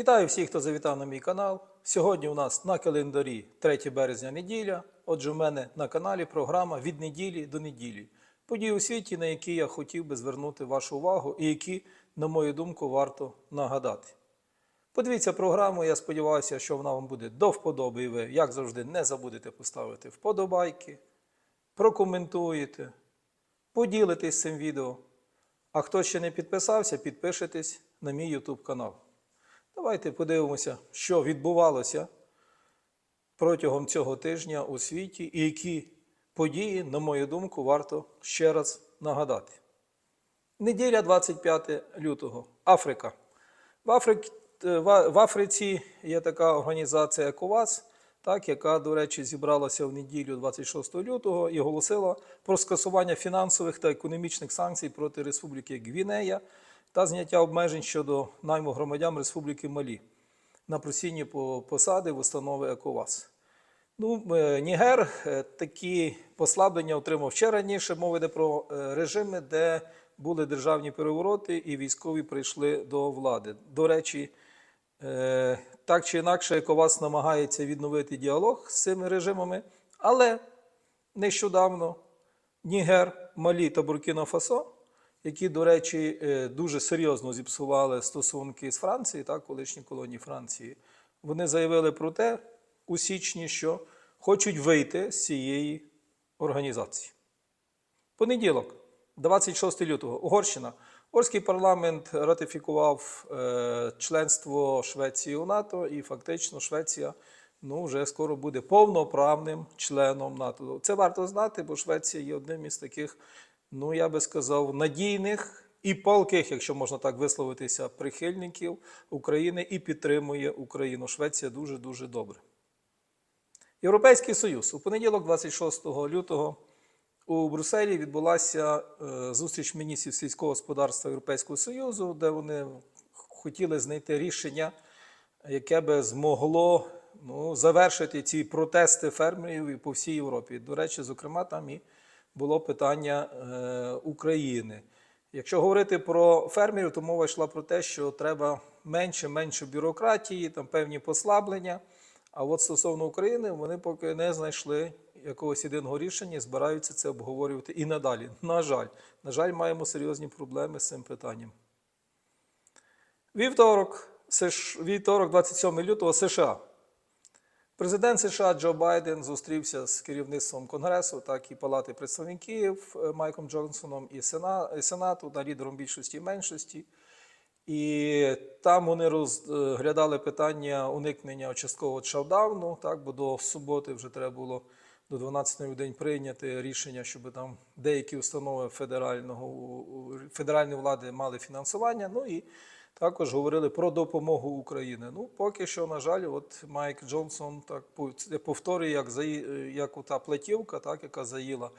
Вітаю всіх, хто завітав на мій канал. Сьогодні у нас на календарі 3 березня неділя. Отже, в мене на каналі програма від неділі до неділі. Події у світі, на які я хотів би звернути вашу увагу і які, на мою думку, варто нагадати. Подивіться програму, я сподіваюся, що вона вам буде до вподоби, і ви, як завжди, не забудете поставити вподобайки, прокоментуєте, поділитесь цим відео. А хто ще не підписався, підпишитесь на мій YouTube канал. Давайте подивимося, що відбувалося протягом цього тижня у світі і які події, на мою думку, варто ще раз нагадати. Неділя 25 лютого. Африка. В, Африк... е, в Африці є така організація ЕКОВАС, так, яка, до речі, зібралася в неділю 26 лютого і оголосила про скасування фінансових та економічних санкцій проти Республіки Гвінея та зняття обмежень щодо найму громадян Республіки Малі на просінні посади в установи ЕКОВАС. Ну, е, Нігер е, такі послаблення отримав ще раніше. Мова йде про е, режими, де були державні перевороти і військові прийшли до влади. До речі, так чи інакше, ЕКОВАС намагається відновити діалог з цими режимами, але нещодавно Нігер, Малі та Буркіна Фасо, які, до речі, е, дуже серйозно зіпсували стосунки з Францією, так, колишні колонії Франції, вони заявили про те у січні, що хочуть вийти з цієї організації. Понеділок, 26 лютого, Угорщина. Угорський парламент ратифікував е, членство Швеції у НАТО, і фактично Швеція ну, вже скоро буде повноправним членом НАТО. Це варто знати, бо Швеція є одним із таких, ну я би сказав, надійних і палких, якщо можна так висловитися, прихильників України і підтримує Україну. Швеція дуже дуже добре. Європейський Союз у понеділок, 26 лютого, у Брюсселі відбулася е, зустріч міністрів сільського господарства Європейського Союзу, де вони хотіли знайти рішення, яке би змогло ну, завершити ці протести фермерів по всій Європі. До речі, зокрема, там і було питання е, України. Якщо говорити про фермерів, то мова йшла про те, що треба менше менше бюрократії, там певні послаблення. А от стосовно України, вони поки не знайшли якогось єдиного рішення і збираються це обговорювати і надалі. На жаль, на жаль, маємо серйозні проблеми з цим питанням. Вівторок, вівторок, 27 лютого, США. Президент США Джо Байден зустрівся з керівництвом Конгресу, так і Палати представників е, Майком Джонсоном і Сенату на лідером більшості і меншості. І там вони розглядали питання уникнення часткового шаудауну, так, бо до суботи вже треба було до 12 в день прийняти рішення, щоб там деякі установи федерального, федеральної влади мали фінансування. Ну і також говорили про допомогу Україні. Ну, поки що, на жаль, от Майк Джонсон так повторює, як, як ота платівка, так, яка заїла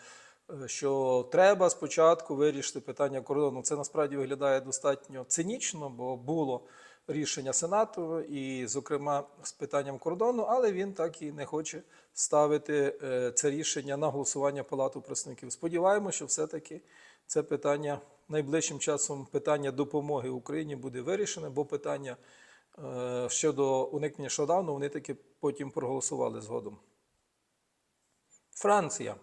е, що треба спочатку вирішити питання кордону. Це насправді виглядає достатньо цинічно, бо було рішення Сенату, і, зокрема, з питанням кордону, але він так і не хоче ставити е, це рішення на голосування Палату представників. Сподіваємося, що все-таки це питання найближчим часом питання допомоги Україні буде вирішене, бо питання е, щодо уникнення шодауну вони таки потім проголосували згодом. Франція.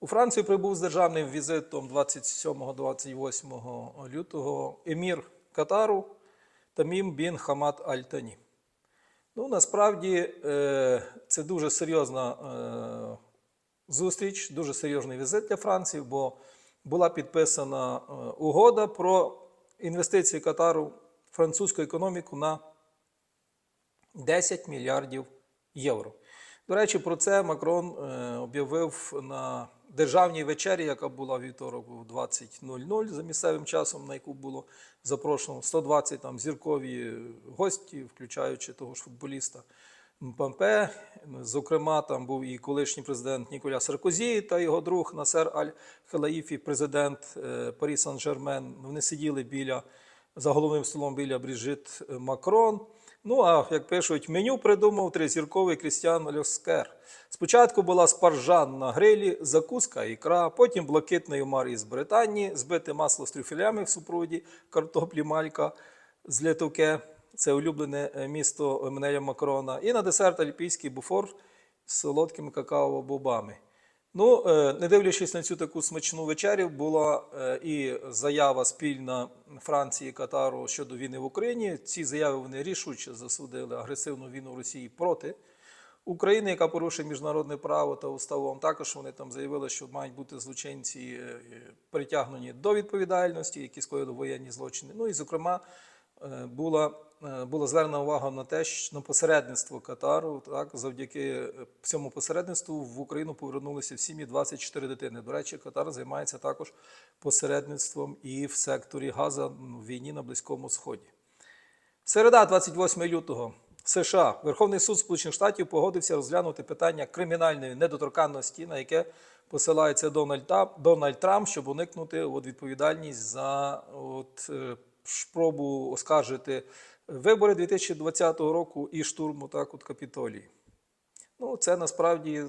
У Францію прибув з державним візитом 27-28 лютого емір Катару Тамім Бін Хамад Аль-Тані. Ну, насправді е, це дуже серйозна е, зустріч, дуже серйозний візит для Франції, бо була підписана е, угода про інвестиції Катару в французьку економіку на 10 мільярдів євро. До речі, про це Макрон е, об'явив на державній вечері, яка була вівторок у 20.00 за місцевим часом, на яку було запрошено 120 там зіркові гості, включаючи того ж футболіста Мпампе. Зокрема, там був і колишній президент Ніколя Саркозі та його друг Насер Аль-Халаїфі, президент е, Парі Сан-Жермен. Вони сиділи біля за головним столом біля Бріжит Макрон. Ну, а як пишуть, меню придумав тризірковий Крістіан Льоскер. Спочатку була спаржан на грилі, закуска, ікра, потім блакитний омар із Британії, збите масло з трюфелями в супроводі, картоплі малька з літовке, це улюблене е, місто Еммануеля Макрона. І на десерт альпійський буфор з солодкими какао-бобами. Ну, е, не дивлячись на цю таку смачну вечерю, була е, і заява спільна Франції і Катару щодо війни в Україні. Ці заяви вони рішуче засудили агресивну війну Росії проти України, яка порушує міжнародне право та уставом. Також вони там заявили, що мають бути злочинці притягнені до відповідальності, які скоїли воєнні злочини. Ну і зокрема. Була, була звернена увага на те, що на посередництво Катару. Так, завдяки е, цьому посередництву в Україну повернулися в сім'ї 24 дитини. До речі, Катар займається також посередництвом і в секторі Газа в війні на Близькому Сході. Середа, 28 лютого, США. Верховний суд Сполучених Штатів погодився розглянути питання кримінальної недоторканності, на яке посилається Дональд, Дональд Трамп, щоб уникнути от, відповідальність за от, е, спробу оскаржити вибори 2020 року і штурму так, от, Капітолії. Ну, це насправді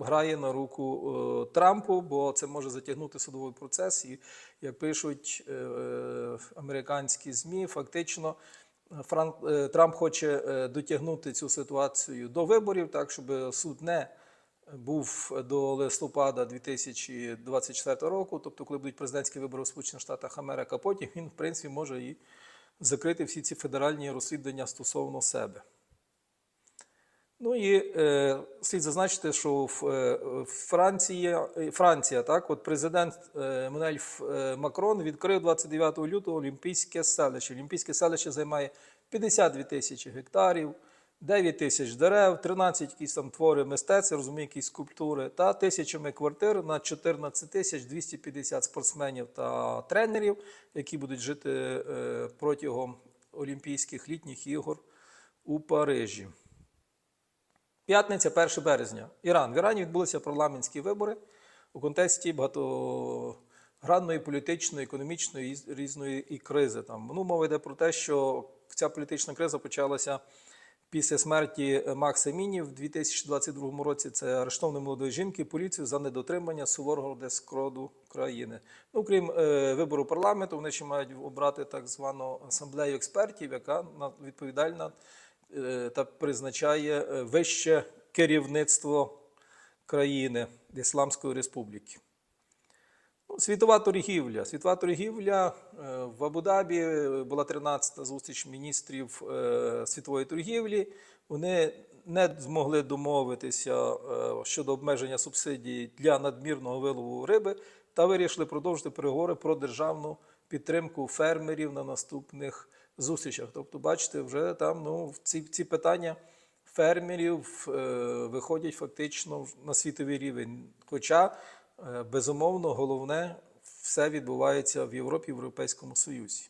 грає на руку е, Трампу, бо це може затягнути судовий процес. І, як пишуть е, е, американські ЗМІ, фактично Фран... е, Трамп хоче е, дотягнути цю ситуацію до виборів, так щоб суд не був до листопада 2024 року, тобто, коли будуть президентські вибори у Сполучених Штатах Америки, а потім він, в принципі, може і закрити всі ці федеральні розслідування стосовно себе. Ну і е, слід зазначити, що в е, Франція, е, Франція, так, от президент е, Еммануель е, Макрон відкрив 29 лютого Олімпійське селище. Олімпійське селище займає 52 тисячі гектарів, 9 тисяч дерев, 13 якісь там твори мистецтва, розумію, якісь скульптури, та тисячами квартир на 14 тисяч 250 спортсменів та тренерів, які будуть жити е, протягом Олімпійських літніх ігор у Парижі. П'ятниця, 1 березня. Іран. В Ірані відбулися парламентські вибори у контексті багатогранної політичної, економічної різної і кризи. Там ну, мова йде про те, що ця політична криза почалася після смерті Макса Міні в 2022 році. Це арештованої молодої жінки поліцію за недотримання суворого дескроду країни. Ну, крім е, вибору парламенту, вони ще мають обрати так звану асамблею експертів, яка відповідальна е, та призначає е, вище керівництво країни Ісламської Республіки. Ну, Світова торгівля. Світова торгівля е, в Абу-Дабі була 13-та зустріч міністрів е, світової торгівлі. Вони не змогли домовитися е, щодо обмеження субсидій для надмірного вилову риби та вирішили продовжити переговори про державну підтримку фермерів на наступних зустрічах. Тобто, бачите, вже там ну, ці, ці питання фермерів виходять фактично на світовий рівень. Хоча, безумовно, головне все відбувається в Європі, в Європейському Союзі.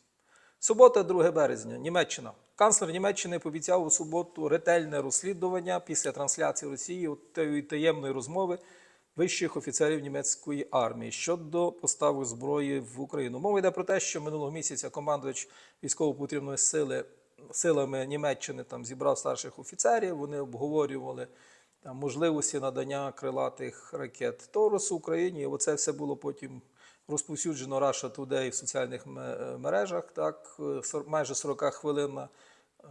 Субота, 2 березня, Німеччина. Канцлер Німеччини пообіцяв у суботу ретельне розслідування після трансляції Росії тієї таємної розмови вищих офіцерів німецької армії щодо поставок зброї в Україну. Мова йде про те, що минулого місяця командувач військово-повітряної сили силами Німеччини там зібрав старших офіцерів. Вони обговорювали там можливості надання крилатих ракет Торосу Україні. І оце все було потім розповсюджено Russia Today в соціальних мережах. Так, е, майже 40 хвилинна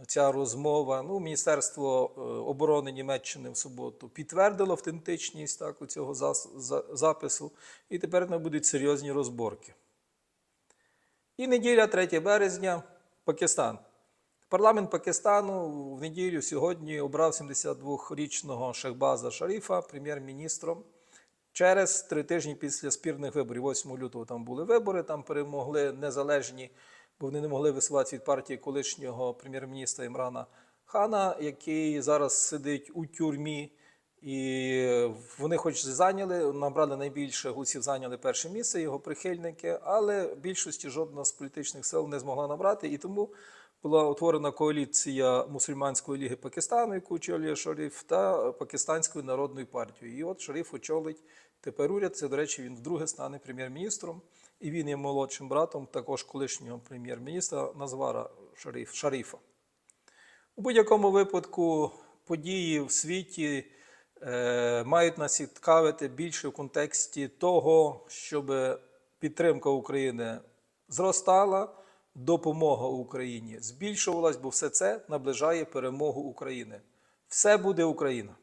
ця розмова. Ну, Міністерство е, оборони Німеччини в суботу підтвердило автентичність так, у цього запису, і тепер не будуть серйозні розборки. І неділя, 3 березня, Пакистан. Парламент Пакистану в неділю сьогодні обрав 72-річного Шахбаза Шаріфа прем'єр-міністром. Через три тижні після спірних виборів, 8 лютого там були вибори, там перемогли незалежні, бо вони не могли висуватися від партії колишнього прем'єр-міністра Імрана Хана, який зараз сидить у тюрмі. І вони, хоч зайняли, набрали найбільше голосів, зайняли перше місце його прихильники, але більшості жодна з політичних сил не змогла набрати. І тому була утворена коаліція мусульманської ліги Пакистану, яку очолює Шариф, та Пакистанської народної партії. І от Шариф очолить тепер уряд. Це, до речі, він вдруге стане прем'єр-міністром. І він є молодшим братом також колишнього прем'єр-міністра Назвара Шариф, Шарифа. У будь-якому випадку події в світі е, мають нас цікавити більше в контексті того, щоб підтримка України зростала, допомога Україні збільшувалась, бо все це наближає перемогу України. Все буде Україна!